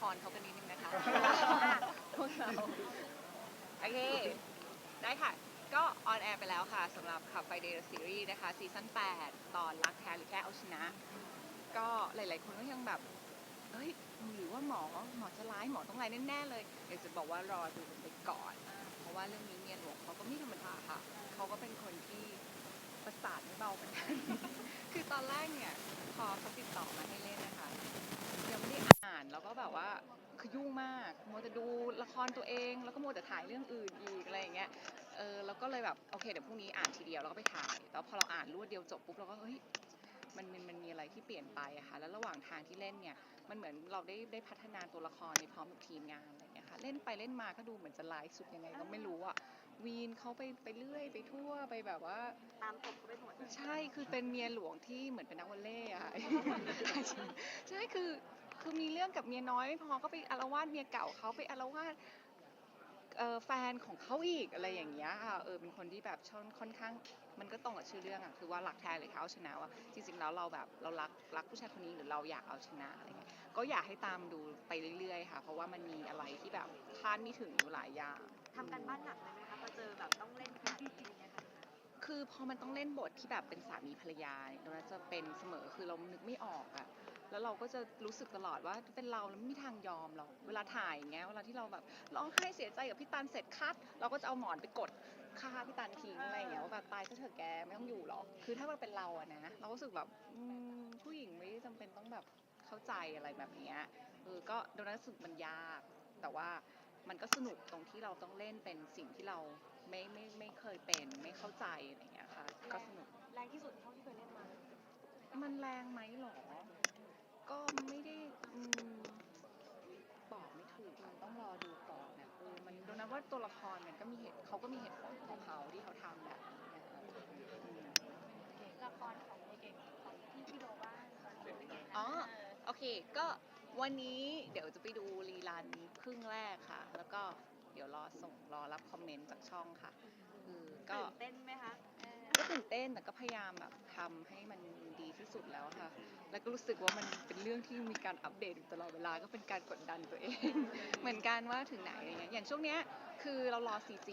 ครเขากันนิดนึงนะคะพวกเราโอเค ได้ค่ะ ก็ออนแอร์ไปแล้วค่ะสำหรับขับไฟเดย์ซีรีส์นะคะซีซั่น8 ตอนรักแท้หรือแค่เอาชนะ ก็หลาย ๆ คนก็ยังแบบเฮ้ยหรือว่าหมอหมอจะร้ายหมอต้องร้ายแน่ ๆ เลยอยากจะบอกว่ารอดูกันไปก่อน เพราะว่าเรื่องนี้เมียหลวงเขาก็ไม่ธรรมดาค่ะ เขาก็เป็นคนที่ประสาทไม่เบาเหมือนกัน คือตอนแรกเนี่ยพอเขาติดต่อมาให้เล่นนะคะยังไม่ได้อ่านแล้วก็แบบว่าคือยุ่งมากมัวแต่ดูละครตัวเอง แล้วก็มัวแต่ถ่ายเรื่องอื่นอีกอะไรอย่างเงี้ยเออแล้วก็เลยแบบโอเคเดี๋ยวพรุ่งนี้อ่านทีเดียวแล้วก็ไปถ่ายแต่พอเราอ่านรวดเดียวจบปุ๊บเราก็เฮ้ยมันมันมันมีอะไรที่เปลี่ยนไปอะค่ะแล้วระหว่างทางที่เล่นเนี่ยมันเหมือนเราได้ได้พัฒนาตัวละครในพร้อมกับทีมงานอะไรอย่างเงี้ยค่ะเล่นไปเล่นมาก็ดูเหมือนจะร้ายสุดยังไงก็ไม่รู้อะวีนเขาไปไปเรื่อยไปทั่วไปแบบว่า ตามตบเขาไปหมดใช่คือเป็นเมียหลวงที่เหมือนเป็นนักวอลเลย์อะ ใช่คือ คือมีเรื่องกับเมียน้อยไม่พอก็ไปอารวาสเมียเก่าเขาไปอารวาสเอ่อแฟนของเขาอีกอะไรอย่างเงี้ยค่ะเออเป็นคนที่แบบชอนค่อนข้างมันก็ตรงกับชื่อเรื่องอะคือว่ารักแท้หรือเขาเอาชนะว่า จริงๆแล้วเราแบบเรารักรักผู้ชายคนนี้หรือเราอยากเอาชนะอะไรเงี้ยก็อยากให้ตามดูไปเรื่อยๆค่ะ เพราะว่ามันมีอะไรที่แบบคาดไม่ถึงอยู่หลายอย่างทำกันบ้านหนักเลยไหมคะพอเจอแบบต้องเล่นขนาดนี้อย่างเงี้ยค่ะคือพอมันต้องเล่นบทที่แบบเป็นสามีภรรยาเนี่ยเราจะเป็นเสมอคือเรานึกไม่ออกอะ แล้วเราก็จะรู้สึกตลอดว่าเป็นเราแล้วไม่มีทางยอมหรอกเวลาถ่ายอย่างเงี้ยเวลาที่เราแบบร้องไห้เสียใจกับพี่ตันเสร็จคัด เราก็จะเอาหมอนไปกดฆ่าพี่ตันทิ้งอะไรอย่างเงี้ยว่าแบบตายซะเถอะแกไม่ต้องอยู่หรอกคือถ้ามันเป็นเราอะนะเราก็รู้สึกแบบอืมผู้หญิงไม่จำเป็นต้องแบบเข้าใจอะไรแบบเนี้ยเออก็โดนัทรู้สึกมันยาก แต่ว่ามันก็สนุกตรงที่เราต้องเล่นเป็นสิ่งที่เราไม่ไม่ไม่เคยเป็นไม่เข้าใจอะไรอย่างเงี้ยค่ะ ก็สนุกแรงที่สุดเท่าที่เคยเล่นมา มันแรงไหมหรอ ก็ไม่ได้อืมบอกไม่ถูกอะต้องรอดูก่อนนะเออมันดูนะว่าตัวละครมันก็มีเหตุเขาก็มีเหตุผลของเขาที่เขาทำแบบนี้นะคะอืม ละครของเก่งของที่พี่โดบ้างตอนนี้เป็นไงคะอ๋อโอเค ก็วันนี้เดี๋ยวจะไปดูรีลันครึ่งแรกค่ะ แล้วก็เดี๋ยวรอส่งรอรับคอมเมนต์จากช่องค่ะ คือก็ตื่นเต้นไหมคะเออก็ตื่นเต้นแต่ก็พยายามแบบทำให้มัน ดีที่สุดแล้วค่ะ แล้วก็รู้สึกว่ามันเป็นเรื่องที่มีการอัปเดตอยู่ตลอดเวลาก็เป็นการกดดันตัวเอง เหมือนกันว่าถึงไหนอะไรเงี้ยอย่างช่วงเนี้ยคือเรารอ CG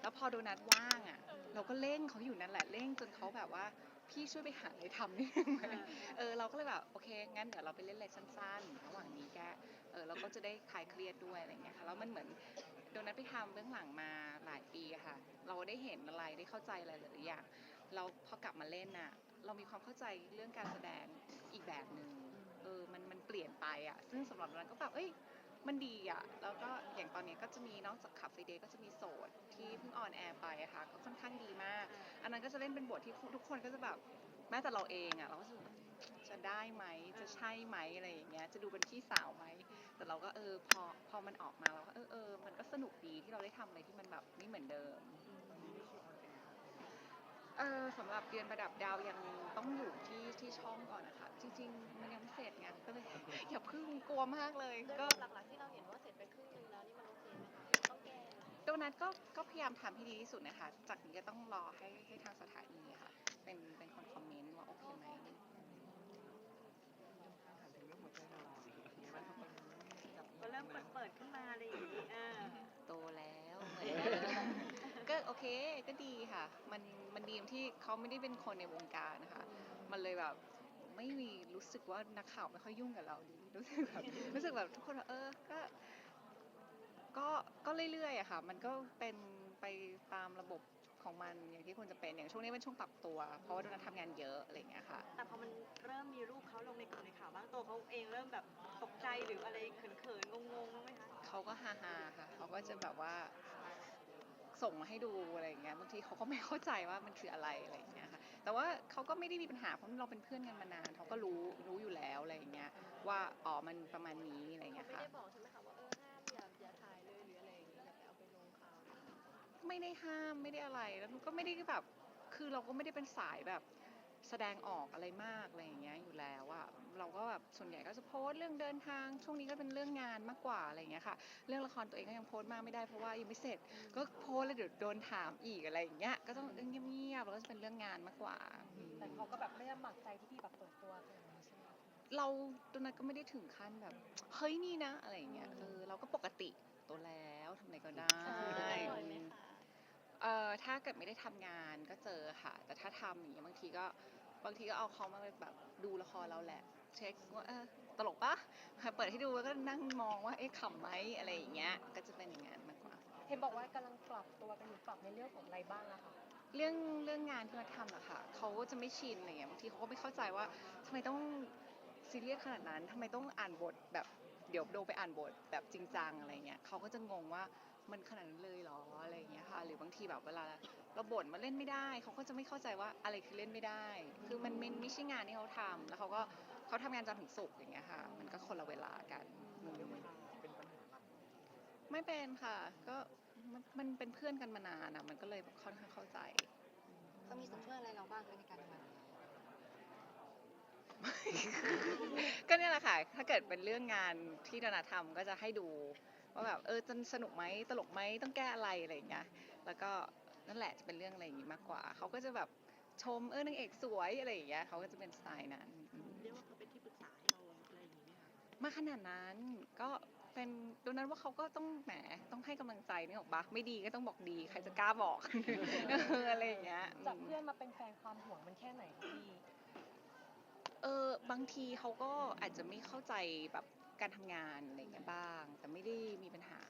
แล้วพอโดนัทว่างอะ เราก็เร่งเขาอยู่นั่นแหละเร่งจนเขาแบบว่าพี่ช่วยไปหาอะไรทำนิดนึงไหมเออเราก็เลยแบบโอเคงั้นเดี๋ยวเราไปเล่นอะไรสั้นๆ ระหว่างนี้แกเออเราก็จะได้คลายเครียดด้วยอะไรเงี้ยค่ะแล้วมันเหมือนโดนัทไปทำเบื้องหลังมาหลายปีอะค่ะ เราได้เห็นอะไรได้เข้าใจอะไรหลายๆอย่างเราพอกลับมาเล่นน่ะ เรามีความเข้าใจเรื่องการแสดงอีกแบบหนึ่งเออมันมันเปลี่ยนไปอะ ซึ่งสำหรับเราก็แบบเอ้ยมันดีอะ แล้วก็อย่างตอนนี้ก็จะมีนอกจากขับไฟเดย์ก็จะมีโสดที่เพิ่งออนแอร์ไปอะค่ะก็ค่อนข้างดีมาก อันนั้นก็จะเล่นเป็นบทที่ทุกคนก็จะแบบแม้แต่เราเองอะเราก็จะจะได้ไหมจะใช่ไหมอะไรอย่างเงี้ยจะดูเป็นพี่สาวไหมแต่เราก็เออพอพอมันออกมาเราก็เออเออมันก็สนุกดีที่เราได้ทำอะไรที่มันแบบไม่เหมือนเดิม สำหรับเรียนประดับดาวยังต้องอยู่ที่ที่ช่องก่อนนะคะ จริง ๆ มันยังไม่เสร็จไงก็เลยอย่าเพึ่งกลัวมากเลยโดยก็รวมหลักๆที่เราเห็นว่าเสร็จไปครึ่งหนึงแล้วนี่มันโอเคไหมคะต้องแก้โดนัทก็ก็พยายามทำให้ดีที่สุดนะคะ จากนี้ก็ต้องรอให้ให้ทางสถานีค่ะ เป็นเป็นคนคอมเมนต์ว่าโอเคไหมก็เริ่มเปิดเปิดขึ้นมาอะไรอย่างนี้เออโตแล้วเหมือนเดิมก็โอเคก็ดี ค่ะ มันมันดีตรงที่เขาไม่ได้เป็นคนในวงการนะคะ มันเลยแบบไม่มีรู้สึกว่านักข่าวไม่ค่อยยุ่งกับเราดีรู้สึกแบบรู้สึกแบบทุกคนแบบเออก็ ก็ก็เรื่อยๆอะค่ะ มันก็เป็นไปตามระบบของมันอย่างที่ควรจะเป็นอย่างช่วงนี้เป็นช่วงปรับตัว เพราะว่าโดนัททำงานเยอะอะไรอย่างเงี้ยค่ะ แต่พอมันเริ่มมีรูปเขาลงในกลุ่มในข่าวบ้างตัวเขาเองเริ่มแบบตกใจหรืออะไรเขินๆงงๆบ้างไหมคะเขาก็ฮาฮาๆค่ะเขาก็จะแบบว่า ส่งมาให้ดูอะไรอย่างเงี้ยบางทีเขาก็ไม่เข้าใจว่ามันคืออะไรอะไรอย่างเงี้ยค่ะแต่ว่าเขาก็ไม่ได้มีปัญหาเพราะเราเป็นเพื่อนกันมานานเขาก็รู้รู้อยู่แล้วอะไรอย่างเงี้ยว่าอ๋อมันประมาณนี้อะไรอย่างเงี้ยไม่ค่ะได้บอกใช่ไหมคะว่าเออห้ามอย่าอย่าถ่ายเลยหรืออะไรอย่างนี้อย่าไปเอาไปลงข่าวไม่ได้ห้ามไม่ได้อะไรแล้วก็ไม่ได้แบบคือเราก็ไม่ได้เป็นสายแบบแสดงออกอะไรมากอะไรอย่างเงี้ยอยู่แล้วอะ เราก็แบบส่วนใหญ่ก็จะโพสต์เรื่องเดินทาง ช่วงนี้ก็เป็นเรื่องงานมากกว่าอะไรอย่างเงี้ยค่ะ เรื่องละครตัวเองก็ยังโพสต์มากไม่ได้เพราะว่ายังไม่เสร็จ ก็โพสต์แล้วเดี๋ยวโดนถามอีกอะไรอย่างเงี้ยก็ต้องเงียบๆแล้วก็จะเป็นเรื่องงานมากกว่าอืมแต่เขาก็แบบไม่ได้หมักใจที่พี่แบบเปิดตัวขนาดนี้ใช่ไหมเราตอนนั้นก็ไม่ได้ถึงขั้นแบบเฮ้ยนี่นะอะไรอย่างเงี้ยเออเราก็ปกติโตัวแล้วทำอะไรก็ได้บ่อยไหมคะเอ่อถ้าเกิดไม่ได้ทำงานก็เจอค่ะ แต่ถ้าทำอย่างเงี้ยบางทีก็บางทีก็เอาเขามาแบบดูละครเราแหละ เช็คว่าเออตลกปะเปิดให้ดูแล้วก็นั่งมองว่าเอ๊ะขำไหมอะไรอย่างเงี้ยก็จะเป็นอย่างนั้นมากกว่าเห็นบอกว่ากำลังปรับตัวกันอยู่ปรับในเรื่องของอะไรบ้างอะคะเรื่องเรื่องงานที่มาทำอะค่ะเขาก็จะไม่ชินอะไรเงี้ยบางทีเขาก็ไม่เข้าใจว่าทำไมต้องซีเรียสขนาดนั้นทำไมต้องอ่านบทแบบเดี๋ยวโดไปอ่านบทแบบจริงจังอะไรเงี้ยเขาก็จะงงว่ามันขนาดนั้นเลยเหรออะไรเงี้ยค่ะ หรือบางทีแบบเวลาเราบ่นมาเล่นไม่ได้ เขาก็จะไม่เข้าใจว่าอะไรคือเล่นไม่ได้ คือมันมันไม่ใช่งานที่เขาทำแล้วเขาก็ เขาทำงานจันทร์ถึงศุกร์อย่างเงี้ยค่ะ มันก็คนละเวลากันอืมไม่เป็นค่ะ ก็มันมันเป็นเพื่อนกันมานานอะมันก็เลยค่อนข้างเข้าใจ เขามีส่วนช่วยอะไรเราบ้างคะในการทำงาน ก็เนี่ยแหละค่ะ ถ้าเกิดเป็นเรื่องงานที่ดานาทำก็จะให้ดูว่าแบบเออจะสนุกไหมตลกไหมต้องแก้อะไรอะไรอย่างเงี้ย แล้วก็นั่นแหละจะเป็นเรื่องอะไรอย่างงี้มากกว่า เขาก็จะแบบชมเออนางเอกสวยอะไรอย่างเงี้ยเขาก็จะเป็นสไตล์นั้นอืม มคะมาขนาดนั้นก็เป็นดังนั้นว่าเขาก็ต้องแหมต้องให้กำลังใจนี่หรอกปะไม่ดีก็ต้องบอกดีใครจะกล้าบอกเอออะไรอย่างเงี้ยจากเพื่อนมาเป็นแฟนความห่วงมันแค่ไหนคะพี่เออบางทีเขาก็อาจจะไม่เข้าใจแบบการทำงานอะไรอย่างเงี้ยบ้าง แต่ไม่ได้มีปัญหา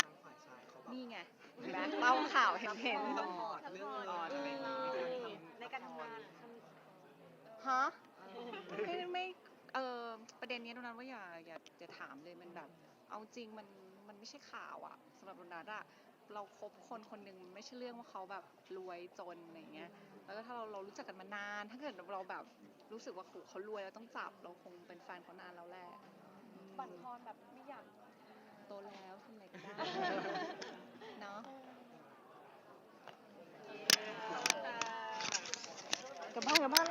ทางฝ่ายชายเขาแบบนี่ไงเห็นไหมเล่าข่าวเห็นเห็นซัพพอร์ตเรื่องเงินอะไรอย่างเงี้ยในการทำงานทฮะ ไม่ไม่เออประเด็นนี้โดนัทว่าอย่าอย่าอย่าถามเลยมันแบบ เอาจริงมันมันไม่ใช่ข่าวอะสำหรับโดนัทอะเราคบคนคนหนึ่งมันไม่ใช่เรื่องว่าเขาแบบรวยจนอะไรอย่างเงี้ย แล้วก็ถ้าเราเรารู้จักกันมานาน ถ้าเกิดเราแบบรู้สึกว่าโหเขารวยแล้วต้องจับเราคงเป็นแฟนเขานานแล้วแหละบั่นทอนแบบไม่อยากโตแล้วทำอะไรก็ได้เนาะำกลับบ้านกลับบ้าน